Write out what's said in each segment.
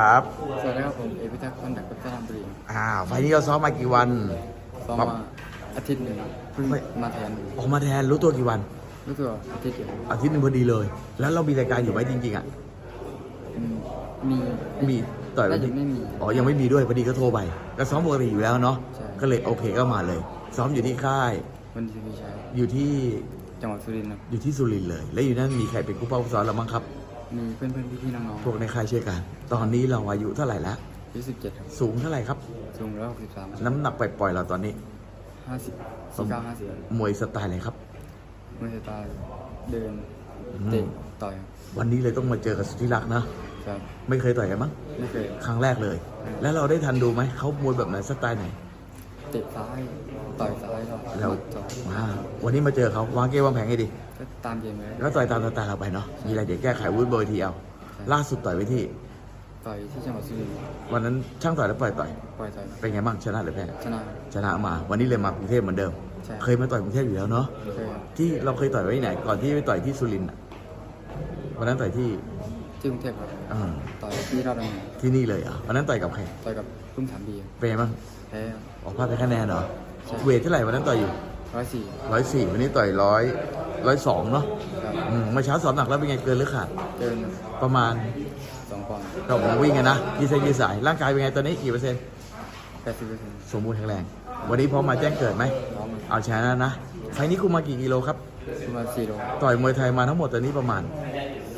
ครับสวัสดีครับผมเอพิทักษ์คนดักพัฒนาบุรีอ่าไฟล์นี้เราซ้อมมากี่วันซ้อมมาอาทิตย์หนึ่งเพิ่งไม่มาแทนออกมาแทนรู้ตัวกี่วัน รู้ตัวอาทิตย์เดียวอาทิตย์หนึงพอดีเลย แล้วเรามีรายการอยู่ไหมจริงๆอะอืมมีมีต่อยได้วันถึที่งไม่มีอ๋อยังไม่มีด้วยพอดีก็โทรไปก็ซ้อมปกติอยู่แล้วเนาะใช่ก็เลยโอเคก็มาเลย ซ้อมอยู่ที่ค่ายวันที่พี่ชายอยู่ที่จังหวัดสุรินทร์ครับอยู่ที่สุรินทร์เลย แล้วอยู่นั่นมีใครเป็นผู้เป้าซ้อมเราบ้างครับ มีเพื่อนเพื่อนพี่พี่ๆน้องพวกในค่ายช่วยกัน ตอนนี้เราอายุเท่าไหร่แล้วๆยี่สิบเจ็ดครับสูงเท่าไหร่ครับ สูงร้อยหกสิบสามน้ำหนักปล่อยๆเราตอนนี้ ห้าสิบสี่เก้าห้าสิบมวยสไตล์อะไรครับ มือสไตล์เดินอืมเตะต่อยวันนี้เลยต้องมาเจอกับสุธิรักษ์นะ ครับไม่เคยต่อยกันมั้ง ไม่เคยครั้งแรกเลย แล้วเราได้ทันดูไหม เขามวยแบบไหนสไตล์ไหน เตะซ้ายต่อยซ้ายแล้วแล้วต่อยอ่าวันนี้มาเจอเขาวางเกมวางแผนให้ดีก็ตามเกมเลยแล้วต่อยตามสไตล์เราไปเนาะมีอะไรเดี๋ยวแก้ไขวุ้นเบอร์ทีเอาล่าสุดต่อยไปที่ต่อยที่จังหวัดสุรินทร์วันนั้นช่างต่อยแล้วปล่อยต่อยปล่อยต่อยเป็นไงบ้างชนะหรือแพ้ชนะชนะมา วันนี้เลยมากรุงเทพเหมือนเดิมใช่เคยมาต่อยกรุงเทพอยู่แล้วเนาะเคยครับที่เราเคยต่อยไว้ที่ไหนก่อนที่ไปต่อยที่สุรินทร์อะวันนั้นต่อยที่ ที่กรุงเทพครับอ่า ต่อยที่ราชดำเนินที่นี่เลยเหรอะวันนั้นต่อยกับใครต่อยกับรุ่งสามบีเป็นไงบ้างแพ้ออกพลาดไปคะแนนเหรอ ใช่ เวทเท่าไหร่วันนั้นต่อยอยู่ร้อยสี่ร้อยสี่วันนี้ต่อยร้อยร้อยสองเนาะครับอืมเมื่อเช้าสอบหนักแล้วเป็นไงเกินหรือขาดเกินประมาณสองปอนด์เราผมวิ่งกันนะยี่เซนยี่สายร่างกายเป็นไงตอนนี้กี่เปอร์เซ็นต์แปดสิบเปอร์เซ็นต์สมบูรณ์แข็งแรง วันนี้พร้อมมาแจ้งเกิดไหม น้องมันเอาชนะนะ ไฟล์นี้คุมมากี่กิโลครับ ประมาณสี่โลต่อยมวยไทยมาทั้งหมดตอนนี้ประมาณ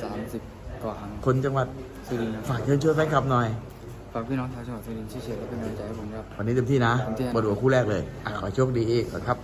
สามสิบ กว่าครั้งคนจังหวัดสุรินทร์ครับฝากเชิญชวนแฟนคลับหน่อย ฝากพี่น้องชาวจังหวัดสุรินทร์ช่วยเชียร์และเป็นกำลังใจให้ผมครับวันนี้เต็มที่นะเต็มที่บทหัวคู่แรกเลยอะขอโชคดีอีกก่อนครับ